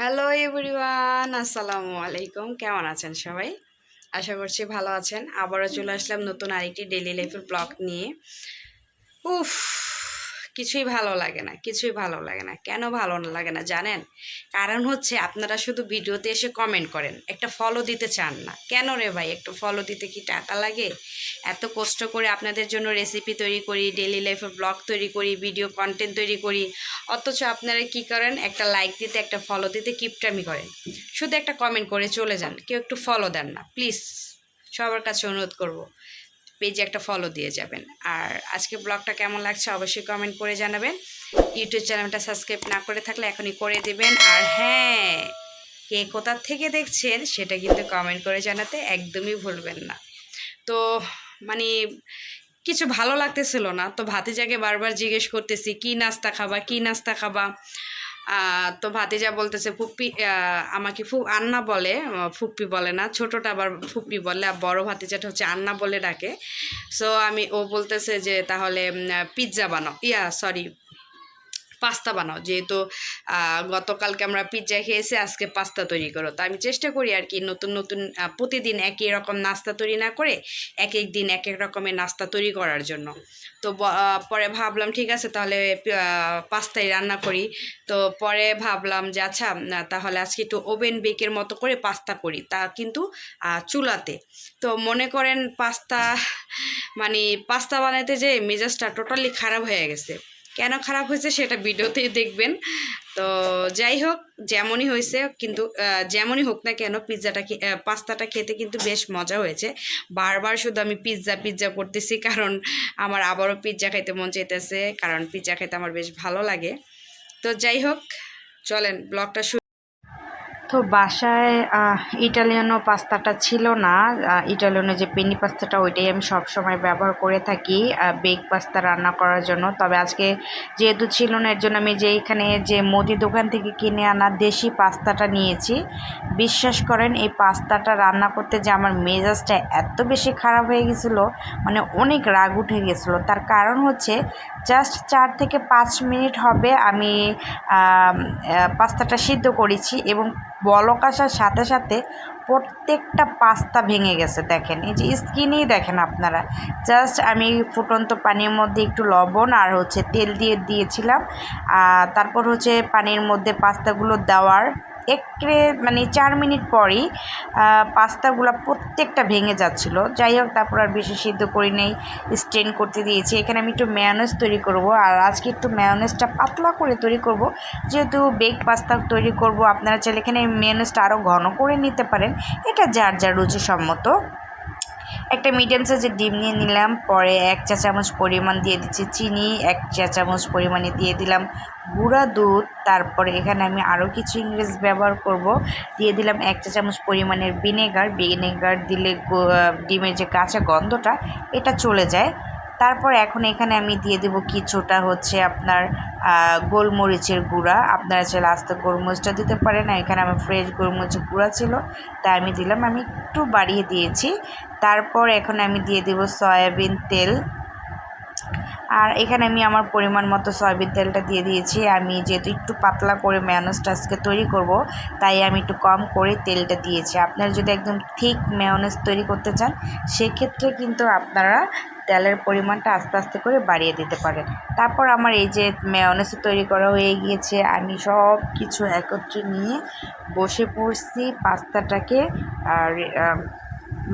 Hello everyone আসসালামু আলাইকুম কেমন আছেন সবাই? আশা করছি ভালো আছেন। আবারও চলে আসলাম নতুন আরেকটি ডেলি লাইফের ব্লগ নিয়ে। উফ, কিছুই ভালো লাগে না, কিছুই ভালো লাগে না। কেন ভালো লাগে না জানেন? কারণ হচ্ছে আপনারা শুধু ভিডিওতে এসে কমেন্ট করেন, একটা ফলো দিতে চান না। কেন রে ভাই, একটু ফলো দিতে কি টাকা লাগে? এত কষ্ট করে আপনাদের জন্য রেসিপি তৈরি করি ডেলি লাইফের ব্লগ তৈরি করি ভিডিও কন্টেন্ট তৈরি করি অথচ আপনারা কি করেন? একটা লাইক দিতে, একটা ফলো দিতে কিপটামি করেন। শুধু একটা কমেন্ট করে চলে যান। কেউ একটু ফলো দেন না। প্লিজ সবার কাছে অনুরোধ করব পেজে একটা ফলো দিয়ে যাবেন। আর আজকে ব্লগটা কেমন লাগছে অবশ্যই কমেন্ট করে জানাবেন। ইউটিউব চ্যানেলটা সাবস্ক্রাইব না করে থাকলে এখনই করে দেবেন। আর হ্যাঁ কে কোথার থেকে দেখছেন সেটা কিন্তু কমেন্ট করে জানাতে একদমই ভুলবেন না। তো মানে কিছু ভালো লাগতেছিল না। তো ভাতিজাকে বারবার জিজ্ঞেস করতেছি, কি নাস্তা খাবা? কি নাস্তা খাবা? তো ভাতিজা বলতেছে, ফুপ্পি আমাকে ফু, আন্না বলে ফুপ্পি বলে না, ছোটোটা আবার ফুপ্পি বলে, আর বড় ভাতিজাটা হচ্ছে আন্না বলে ডাকে। সো আমি, ও বলতেছে যে, তাহলে পিৎজা বানাও। ইয়া সরি পাস্তা বানাও। যেহেতু গতকালকে আমরা পিৎজা খেয়েছি, আজকে পাস্তা তৈরি করো। তো আমি চেষ্টা করি আর কি নতুন নতুন প্রতিদিন একই রকম নাস্তা তৈরি না করে এক এক দিন এক এক রকমের নাস্তা তৈরি করার জন্য। তো পরে ভাবলাম, ঠিক আছে, তাহলে পাস্তাই রান্না করি। তো পরে ভাবলাম যে আচ্ছা তাহলে আজকে একটু ওভেন বেকের মতো করে পাস্তা করি। তা কিন্তু চুলাতে। তো মনে করেন, পাস্তা মানে পাস্তা বানাইতে যে মেজাজটা টোটালি খারাপ হয়ে গেছে। কেন খারাপ হয়েছে সেটা ভিডিওতেই দেখবেন। তো যাই হোক, যেমনই হয়েছে কিন্তু যেমনই হোক না কেন পিৎজাটা পাস্তাটা খেতে কিন্তু বেশ মজা হয়েছে। বারবার শুধু আমি পিৎজা পিৎজা করতেছি কারণ আমার আবারও পিৎজা খাইতে মন চাইতেছে, কারণ পিৎজা খেতে আমার বেশ ভালো লাগে। তো যাই হোক, চলেন ব্লগটা তো বাসায় ইটালিয়ানো পাস্তাটা ছিল না। ইটালিয়ানো যে পেনি পাস্তাটা, ওইটাই আমি সব সময় ব্যবহার করে থাকি বেগ পাস্তা রান্না করার জন্য। তবে আজকে যেহেতু ছিল না, এর জন্য আমি যে এখানে যে মুদি দোকান থেকে কিনে আনা দেশি পাস্তাটা নিয়েছি, বিশ্বাস করেন, এই পাস্তাটা রান্না করতে যে আমার মেজাজটা এত বেশি খারাপ হয়ে গেছিল মানে অনেক রাগ উঠে গেছিল। তার কারণ হচ্ছে জাস্ট চার থেকে পাঁচ মিনিট হবে আমি পাস্তাটা সিদ্ধ করেছি এবং বলক আসার সাথে সাথে প্রত্যেকটা পাস্তা ভেঙে গেছে, দেখেন। এই যে স্কিনেই দেখেন আপনারা। জাস্ট আমি ফুটন্ত পানির মধ্যে একটু লবণ আর হচ্ছে তেল দিয়ে দিয়েছিলাম। তারপর হচ্ছে পানির মধ্যে পাস্তাগুলো দেওয়ার একটু মানে চার মিনিট পরই পাস্তাগুলো প্রত্যেকটা ভেঙে যাচ্ছিল। যাই হোক, তারপর আর বেশি সিদ্ধ করি নেই স্ট্রেন করতে দিয়েছি। এখানে আমি একটু ম্যানোস তৈরি করব, আর আজকে একটু ম্যায়োনেজটা পাতলা করে তৈরি করব। যেহেতু বেক পাস্তা তৈরি করব, আপনারা চাইলে এখানে ম্যায়োনেজটা আরও ঘন করে নিতে পারেন। এটা যার যার রুচিসম্মত। একটা মিডিয়াম সাইজের ডিম নিয়ে নিলাম, পরে এক চা চামচ পরিমাণ দিয়ে দিচ্ছি চিনি, এক চা চামচ পরিমাণে দিয়ে দিলাম গুঁড়া দুধ, তারপরে এখানে আমি আরও কিছু ইংরেজ ব্যবহার করব। দিয়ে দিলাম এক চা চামচ পরিমাণের ভিনেগার ভিনেগার দিলে ডিমের যে কাঁচা গন্ধটা, এটা চলে যায়। তারপর এখন এখানে আমি দিয়ে দেবো কিছুটা হচ্ছে আপনার গোলমরিচের গুঁড়া। আপনারা চাইলে আস্তে গোলমরিচটা দিতে পারেন। এখানে আমার ফ্রেশ গোলমরিচের গুঁড়া ছিল, তাই আমি দিলাম। আমি একটু বাড়িয়ে দিয়েছি। তারপর এখন আমি দিয়ে দেবো সয়াবিন তেল। আর এখানে আমি আমার পরিমাণ মতো সয়াবিন তেলটা দিয়ে দিয়েছি। আমি যেহেতু একটু পাতলা করে ম্যায়োনেজটা আজকে তৈরি করব, তাই আমি একটু কম করে তেলটা দিয়েছি। আপনারা যদি একদম ঠিক ম্যায়োনেজ তৈরি করতে চান, সেক্ষেত্রে কিন্তু আপনারা তেলের পরিমাণটা আস্তে আস্তে করে বাড়িয়ে দিতে পারেন। তারপর আমার এই যে ম্যায়োনেজ তৈরি করা হয়ে গিয়েছে, আমি সব কিছু একত্রে নিয়ে বসে পড়ছি পাস্তাটাকে আর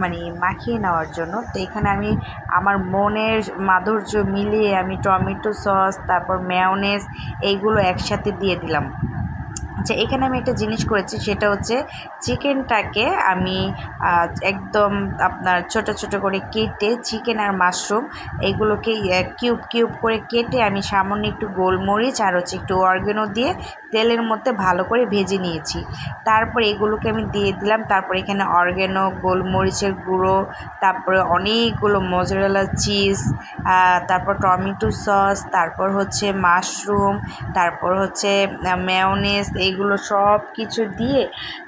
মানে মাখিয়ে নেওয়ার জন্য। তো এখানে আমি আমার মনের মাধুর্য মিলিয়ে আমি টমেটো সস, তারপর মেয়নেস এইগুলো একসাথে দিয়ে দিলাম। আচ্ছা এখানে আমি একটা জিনিস করেছি, সেটা হচ্ছে চিকেনটাকে আমি একদম আপনার ছোট ছোট করে কেটে চিকেন আর মাশরুম এইগুলোকে কিউব কিউব করে কেটে আমি সামান্য একটু গোলমরিচ আর হচ্ছে একটু অর্গেনো দিয়ে তেলের মধ্যে ভালো করে ভেজে নিয়েছি। তারপর এগুলোকে আমি দিয়ে দিলাম, তারপর এখানে অর্গেনো, গোলমরিচের গুঁড়ো, তারপরে অনেকগুলো মজরেলা চিজ তারপর টমেটো সস, তারপর হচ্ছে মাশরুম, তারপর হচ্ছে মেয়নেজ এইগুলো সব কিছু দিয়ে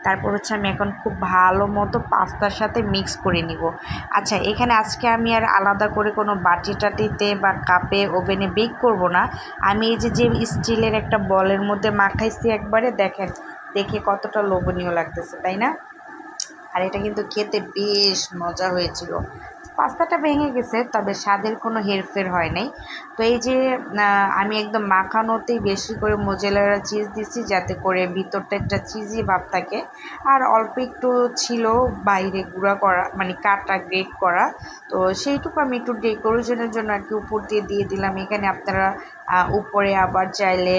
তারপর হচ্ছে আমি এখন খুব ভালো মতো পাস্তার সাথে মিক্স করে নিব। আচ্ছা এখানে আজকে আমি আর আলাদা করে কোনো বাটি টাটিতে বা কাপে ওভেনে বেক করব না। আমি এই যে যে স্টিলের একটা বলের মধ্যে মাখাইছি একবারে, দেখেন, দেখে কতটা লোভনীয় লাগতেছে, তাই না? আর এটা কিন্তু খেতে বেশ মজা হয়েছিল। পাস্তাটা ভেঙে গেছে, তবে স্বাদের কোনো হেরফের হয় নাই। তো এই যে আমি একদম মাখানোতেই বেশি করে মোজেলারা চিজ দিচ্ছি, যাতে করে ভিতরটা একটা চিজি ভাব থাকে। আর অল্প একটু ছিল বাইরে গুঁড়া করা মানে কাটা, গ্রেট করা। তো সেইটুকু আমি একটু ডেকোরেশনের জন্য আর কি উপর দিয়ে দিয়ে দিলাম। এখানে আপনারা উপরে আবার চাইলে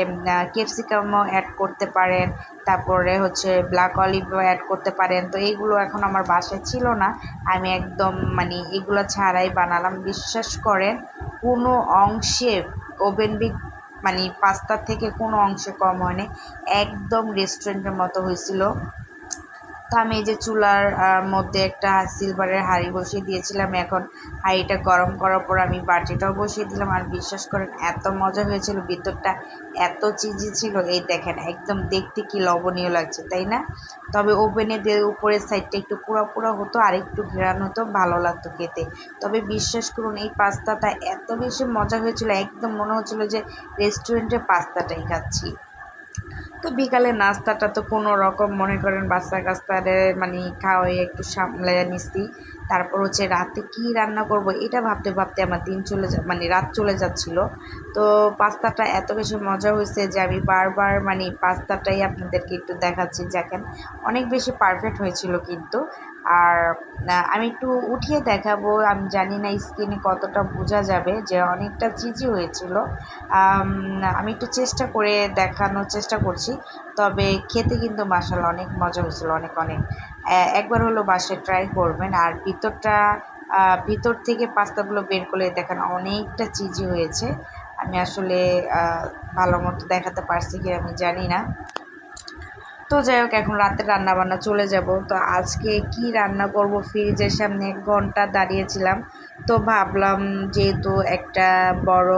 ক্যাপসিকামও অ্যাড করতে পারেন, তারপরে হচ্ছে ব্ল্যাক অলিভও অ্যাড করতে পারেন। তো এইগুলো এখন আমার বাসায় ছিল না। আমি একদম মানে এগুলো ছাড়াই বানালাম। বিশ্বাস করেন, কোনো অংশে ওভেন বিগ মানে পাস্তার থেকে কোনো অংশে কম হয়নি। একদম রেস্টুরেন্টের মতো হয়েছিল। তো আমি এই যে চুলার মধ্যে একটা সিলভারের হাঁড়ি বসিয়ে দিয়েছিলাম। এখন হাঁড়িটা গরম করার পর আমি বাটিটাও বসিয়ে দিলাম। আর বিশ্বাস করেন, এত মজা হয়েছিল। ভিতরটা এত চিজি ছিল। এই দেখেন, একদম দেখতে কি লবণীয় লাগছে, তাই না? তবে ওভেনে দিয়ে উপরের সাইডটা একটু পুরো পুরো হতো, আর একটু ঘেরানো হতো, ভালো লাগতো খেতে। তবে বিশ্বাস করুন, এই পাস্তাটা এত বেশি মজা হয়েছিল, একদম মনে হচ্ছিল যে রেস্টুরেন্টে পাস্তাটাই খাচ্ছি। তো বিকালে নাস্তাটা তো কোনো রকম মনে করেন বাচ্চা কাস্তারে মানে খাওয়াই একটু সামলে নিছি। তারপর হচ্ছে রাতে কি রান্না করব এটা ভাবতে ভাবতে আমার দিন চলে যা মানে রাত চলে যাচ্ছিল। তো পাস্তাটা এত বেশি মজা হয়েছে যে আমি বারবার মানে পাস্তাটাই আপনাদেরকে একটু দেখাচ্ছি, দেখেন। অনেক বেশি পারফেক্ট হয়েছিল কিন্তু। আর আমি একটু উঠিয়ে দেখাবো। আমি জানি না স্কিনে কতটা বোঝা যাবে যে অনেকটা চিজি হয়েছিল। আমি একটু চেষ্টা করে দেখানোর চেষ্টা করছি। তবে খেতে কিন্তু মাসাল্লাহ অনেক মজা হয়েছিল, অনেক অনেক। একবার হলো বাসায় ট্রাই করবেন। আর ভিতরটা ভিতর থেকে পাস্তাগুলো বের করে দেখেন অনেকটা চিজি হয়েছে। আমি আসলে ভালো মতো দেখাতে পারছি কি আমি জানি না। তো যাই হোক, এখন রাতে রান্না বান্না চলে যাব। তো আজকে কি রান্না করব ফ্রিজের সামনে এক ঘণ্টা দাঁড়িয়েছিলাম। তো ভাবলাম যেহেতু একটা বড়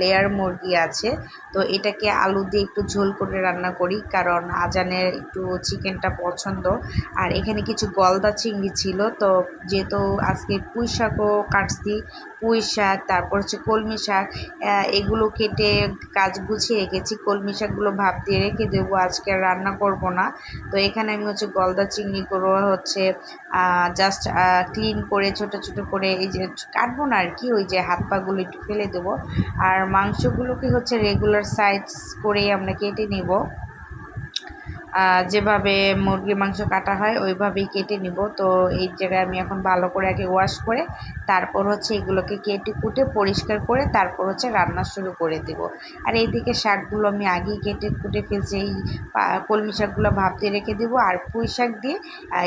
লেয়ার মুরগি আছে, তো এটাকে আলু দিয়ে একটু ঝোল করে রান্না করি। কারণ আজানের একটু চিকেনটা পছন্দ। আর এখানে কিছু গলদা চিংড়ি ছিল। তো যেহেতু আজকে পুঁই শাকও কাটছি পুঁই শাক, তারপর হচ্ছে কলমি শাক এগুলো কেটে কাজ গুছিয়ে রেখেছি। কলমি শাকগুলো ভাপ দিয়ে রেখে দেবো। আজকে আর রান্না করব না। তো এখানে আমি হচ্ছে গলদা চিংড়ি চিংড়িগুলো হচ্ছে জাস্ট ক্লিন করে, ছোট ছোট করে এই যে কাটবো না আর কি ওই যে হাত পাগুলো একটু ফেলে দেবো। আর মাংসগুলোকে হচ্ছে রেগুলার সাইজ করেই আমরা কেটে নিব। যেভাবে মুরগির মাংস কাটা হয়, ওইভাবেই কেটে নিব। তো এই জায়গায় আমি এখন ভালো করে আগে ওয়াশ করে তারপর হচ্ছে এগুলোকে কেটে কুটে পরিষ্কার করে তারপর হচ্ছে রান্না শুরু করে দেব। আর এইদিকে শাকগুলো আমি আগেই কেটে কুটে ফেলছি, এই কলমি শাকগুলো ভাবতে রেখে দেবো আর পুঁই শাক দিয়ে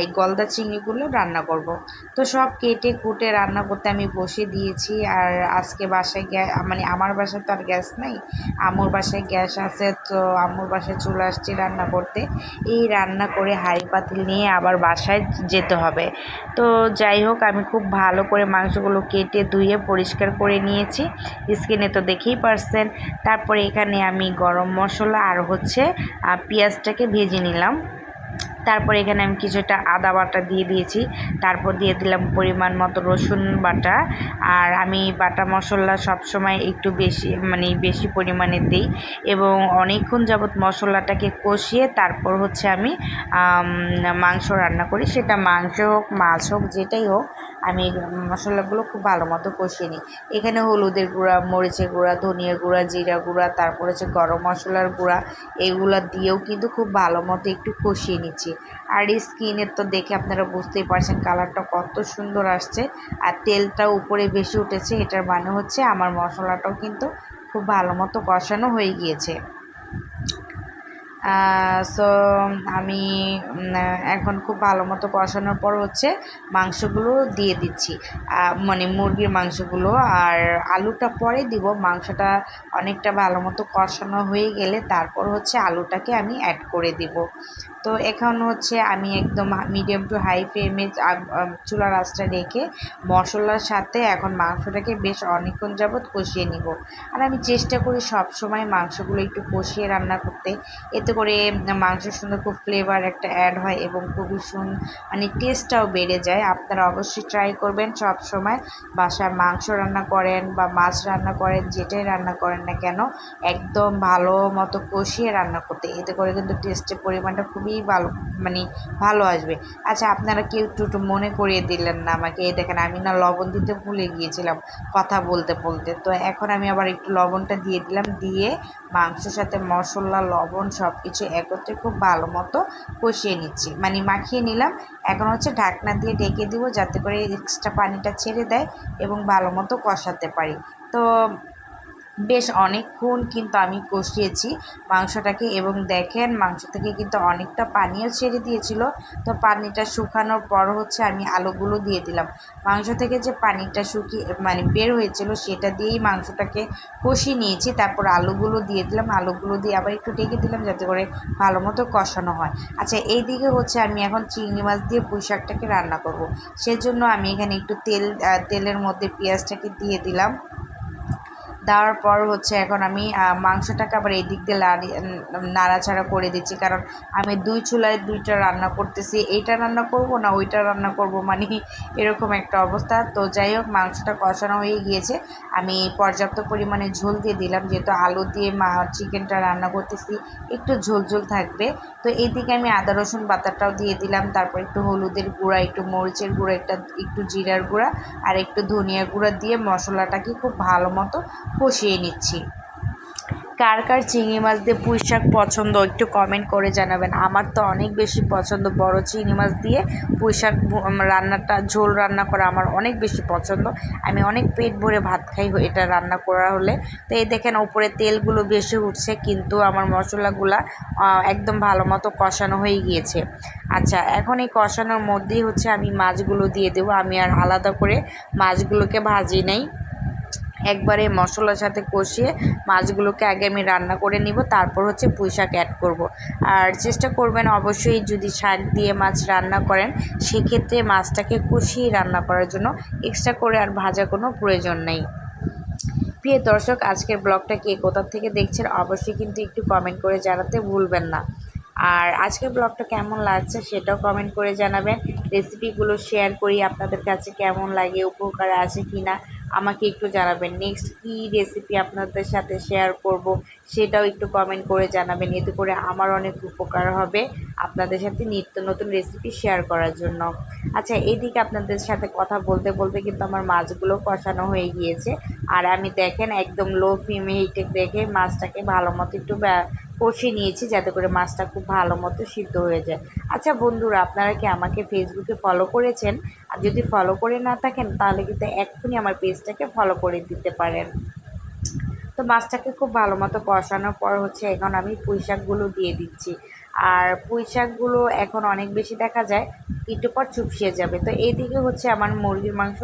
এই গলদা চিংড়িগুলো রান্না করব। তো সব কেটে কুটে রান্না করতে আমি বসে দিয়েছি আর আজকে বাসায় গ্যাস মানে আমার বাসায় তো আর গ্যাস নাই, আম্মুর বাসায় গ্যাস আছে তো আম্মুর বাসায় চলে আসছি রান্না করতে। এই রান্না করে হাঁড়ি পাতিল নিয়ে আবার বাসায় যেতে হবে। তো যাই হোক, আমি খুব ভালো করে মাংসগুলো কেটে ধুয়ে পরিষ্কার করে নিয়েছি। স্কিনে তো দেখেই পারছেন। তারপরে এখানে আমি গরম মশলা আর হচ্ছে পেঁয়াজটাকে ভেজে নিলাম। তারপর এখানে আমি কিছুটা আদা বাটা দিয়ে দিয়েছি। তারপর দিয়ে দিলাম পরিমাণ মতো রসুন বাটা। আর আমি বাটা মশলা সবসময় একটু বেশি মানে বেশি পরিমাণে দিই এবং অনেকক্ষণ যাবৎ মশলাটাকে কষিয়ে তারপর হচ্ছে আমি, মাংস রান্না করি। সেটা মাংস হোক, মাছ হোক, যেটাই হোক আমি মশলাগুলো খুব ভালো মতো কষিয়ে নিই। এখানে হলুদের গুঁড়া, মরিচের গুঁড়া ধনিয়া গুঁড়া, জিরা গুঁড়া, তারপর হচ্ছে গরম মশলার গুঁড়া, এগুলো দিয়েও কিন্তু খুব ভালো মতো একটু কষিয়ে নিচ্ছি। আর এই স্কিনের তো দেখে আপনারা বুঝতেই পারছেন কালারটা কত সুন্দর আসছে। আর তেলটা উপরে বেশি উঠেছে, এটার মানে হচ্ছে আমার মশলাটাও কিন্তু খুব ভালো মতো কষানো হয়ে গিয়েছে। সো আমি এখন খুব ভালো মতো কষানোর পর হচ্ছে মাংসগুলো দিয়ে দিচ্ছি। মানে মুরগির মাংসগুলো আর আলুটা পরে দিব। মাংসটা অনেকটা ভালো মতো কষানো হয়ে গেলে তারপর হচ্ছে আলুটাকে আমি অ্যাড করে দিব। তো এখন হচ্ছে আমি একদম মিডিয়াম টু হাই ফ্লেমে চুলা আঁচটা রেখে মশলার সাথে এখন মাংসটাকে বেশ অনেকক্ষণ যাবৎ কষিয়ে নিব। আর আমি চেষ্টা করি সব সময় মাংসগুলো একটু কষিয়ে রান্না করতে। এতে করে মাংসের সুন্দর খুব ফ্লেভার একটা অ্যাড হয় এবং খুবই সুন মানে টেস্টটাও বেড়ে যায়। আপনারা অবশ্যই ট্রাই করবেন সব সময় বাসায় মাংস রান্না করেন বা মাছ রান্না করেন, যেটাই রান্না করেন না কেন, একদম ভালো মতো কষিয়ে রান্না করতে। এতে করে কিন্তু টেস্টের পরিমাণটা খুবই ভালো মানে ভালো আসবে। আচ্ছা আপনারা কেউ একটু একটু মনে করিয়ে দিলেন না আমাকে। এই দেখেন, আমি না লবণ দিতে ভুলে গিয়েছিলাম কথা বলতে বলতে। তো এখন আমি আবার একটু লবণটা দিয়ে দিলাম, দিয়ে মাংসের সাথে মশলা, লবণ সব কিছু একত্রে খুব ভালো মতো কষিয়ে নিচ্ছি। মানে মাখিয়ে নিলাম, এখন হচ্ছে ঢাকনা দিয়ে ঢেকে দিব যাতে করে এক্সট্রা পানিটা ছেড়ে দেয় এবং ভালো মতো কষাতে পারি। তো বেশ অনেকক্ষণ কিন্তু আমি কষিয়েছি মাংসটাকে এবং দেখেন মাংস থেকে কিন্তু অনেকটা পানিও ছেড়ে দিয়েছিল। তো পানিটা শুকানোর পর হচ্ছে আমি আলুগুলো দিয়ে দিলাম। মাংস থেকে যে পানিটা শুকিয়ে মানে বের হয়েছিল সেটা দিয়েই মাংসটাকে কষিয়ে নিয়েছি। তারপর আলুগুলো দিয়ে দিলাম। আলুগুলো দিয়ে আবার একটু ঢেকে দিলাম যাতে করে ভালো মতো কষানো হয়। আচ্ছা এই দিকে হচ্ছে আমি এখন চিংড়ি মাছ দিয়ে পুঁই শাকটাকে রান্না করব। সেজন্য আমি এখানে একটু তেল তেলের মধ্যে পেঁয়াজটাকে দিয়ে দিলাম। দেওয়ার পর হচ্ছে এখন আমি মাংসটাকে আবার এই দিক দিয়ে নাড়াচাড়া করে দিচ্ছি। কারণ আমি দুই চুলায় দুইটা রান্না করতেছি। এইটা রান্না করব না ওইটা রান্না করব? মানে এরকম একটা অবস্থা। তো যাই হোক, মাংসটা কষানো হয়ে গিয়েছে। আমি পর্যাপ্ত পরিমাণে ঝোল দিয়ে দিলাম। যেহেতু আলু দিয়ে মা চিকেনটা রান্না করতেছি, একটু ঝোল ঝোল থাকবে। তো এইদিকে আমি আদা, রসুন বাটাটাও দিয়ে দিলাম। তারপর একটু হলুদের গুঁড়া, একটু মরিচের গুঁড়া, একটা একটু জিরার গুঁড়া আর একটু ধনিয়া গুঁড়া দিয়ে মশলাটাকে খুব ভালো মতো কষিয়ে নিচ্ছি। কার কার চিংড়ি মাছ দিয়ে পুঁই শাক পছন্দ একটু কমেন্ট করে জানাবেন। আমার তো অনেক বেশি পছন্দ বড় চিংড়ি মাছ দিয়ে পুঁই শাক রান্নাটা, ঝোল রান্না করা আমার অনেক বেশি পছন্দ। আমি অনেক পেট ভরে ভাত খাই এটা রান্না করা হলে। তো এই দেখেন ওপরে তেলগুলো বেশি উঠছে, কিন্তু আমার মশলাগুলা একদম ভালো মতো কষানো হয়ে গিয়েছে। আচ্ছা এখন এই কষানোর মধ্যেই হচ্ছে আমি মাছগুলো দিয়ে দেবো। আমি আর আলাদা করে মাছগুলোকে ভাজি নেই। একবারে মশলার সাথে কষিয়ে মাছগুলোকে আগে আমি রান্না করে নিব, তারপর হচ্ছে পুঁই শাক অ্যাড করব। আর চেষ্টা করবেন অবশ্যই যদি শাক দিয়ে মাছ রান্না করেন, সেক্ষেত্রে মাছটাকে কষিয়ে রান্না করার জন্য এক্সট্রা করে আর ভাজা কোনো প্রয়োজন নেই। প্রিয় দর্শক, আজকের ব্লগটা কে কোথা থেকে দেখছেন অবশ্যই কিন্তু একটু কমেন্ট করে জানাতে ভুলবেন না। আর আজকের ব্লগটা কেমন লাগছে সেটাও কমেন্ট করে জানাবেন। রেসিপিগুলো শেয়ার করি, আপনাদের কাছে কেমন লাগে, উপকার আছে কি না আমাকে একটু জানাবেন। নেক্সট কী রেসিপি আপনাদের সাথে শেয়ার করব সেটাও একটু কমেন্ট করে জানাবেন। এতে করে আমার অনেক উপকার হবে আপনাদের সাথে নিত্য নতুন রেসিপি শেয়ার করার জন্য। আচ্ছা এদিকে আপনাদের সাথে কথা বলতে বলতে কিন্তু আমার মাছগুলো কষানো হয়ে গিয়েছে। আর আমি দেখেন একদম লো ফ্লেমে হিটে দেখে মাছটাকে ভালো মতো একটু কষিয়ে নিয়েছি যাতে করে মাছটা খুব ভালো মতো সিদ্ধ হয়ে যায়। আচ্ছা বন্ধুরা, আপনারা কি আমাকে ফেসবুকে ফলো করেছেন? আর যদি ফলো করে না থাকেন, তাহলে কিন্তু এক্ষুনি আমার পেজটাকে ফলো করে দিতে পারেন। তো মাছটাকে খুব ভালো মতো কষানোর পর হচ্ছে এখন আমি পুঁই শাকগুলো দিয়ে দিচ্ছি। আর পুঁই শাকগুলো এখন অনেক বেশি দেখা যায়, একটু পর চুপসিয়ে যাবে। তো এইদিকে হচ্ছে আমার মুরগির মাংস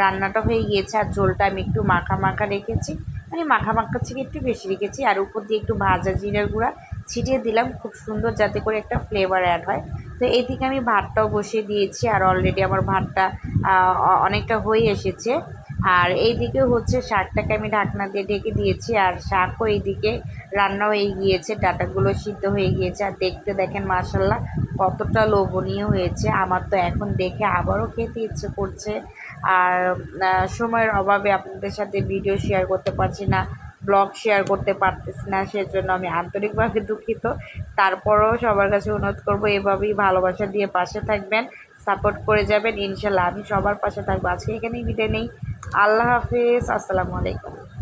রান্নাটা হয়ে গিয়েছে, আর ঝোলটা আমি একটু মাখা মাখা রেখেছি। মানে মাখা মাখা থেকে একটু বেশি রেখেছি, আর উপর দিয়ে একটু ভাজা জিরার গুঁড়া ছিটিয়ে দিলাম, খুব সুন্দর যাতে করে একটা ফ্লেভার অ্যাড হয়। তো এইদিকে আমি ভাতটাও বসিয়ে দিয়েছি, আর অলরেডি আমার ভাতটা অনেকটা হয়ে এসেছে। আর এইদিকে হচ্ছে শাকটাকে আমি ঢাকনা দিয়ে ঢেকে দিয়েছি, আর শাকও এইদিকে রান্না হয়ে গিয়েছে, ডাটাগুলো সিদ্ধ হয়ে গিয়েছে। আর দেখতে দেখেন মাসাল্লাহ কতটা লোভনীয় হয়েছে, আমার তো এখন দেখে আবারও খেতে ইচ্ছে করছে। আর সময়ের অভাবে আপনাদের সাথে ভিডিও শেয়ার করতে পারছি না ব্লগ শেয়ার করতে পারতেছি না, সেজন্য আমি আন্তরিকভাবে দুঃখিত। তারপরও সবার কাছে অনুরোধ করব, এভাবেই ভালোবাসা দিয়ে পাশে থাকবেন সাপোর্ট করে যাবেন। ইনশাল্লাহ আমি সবার পাশে থাকব। আজকে এখানেই বিদায় নেই। আল্লাহ হাফিজ। আসসালামু আলাইকুম।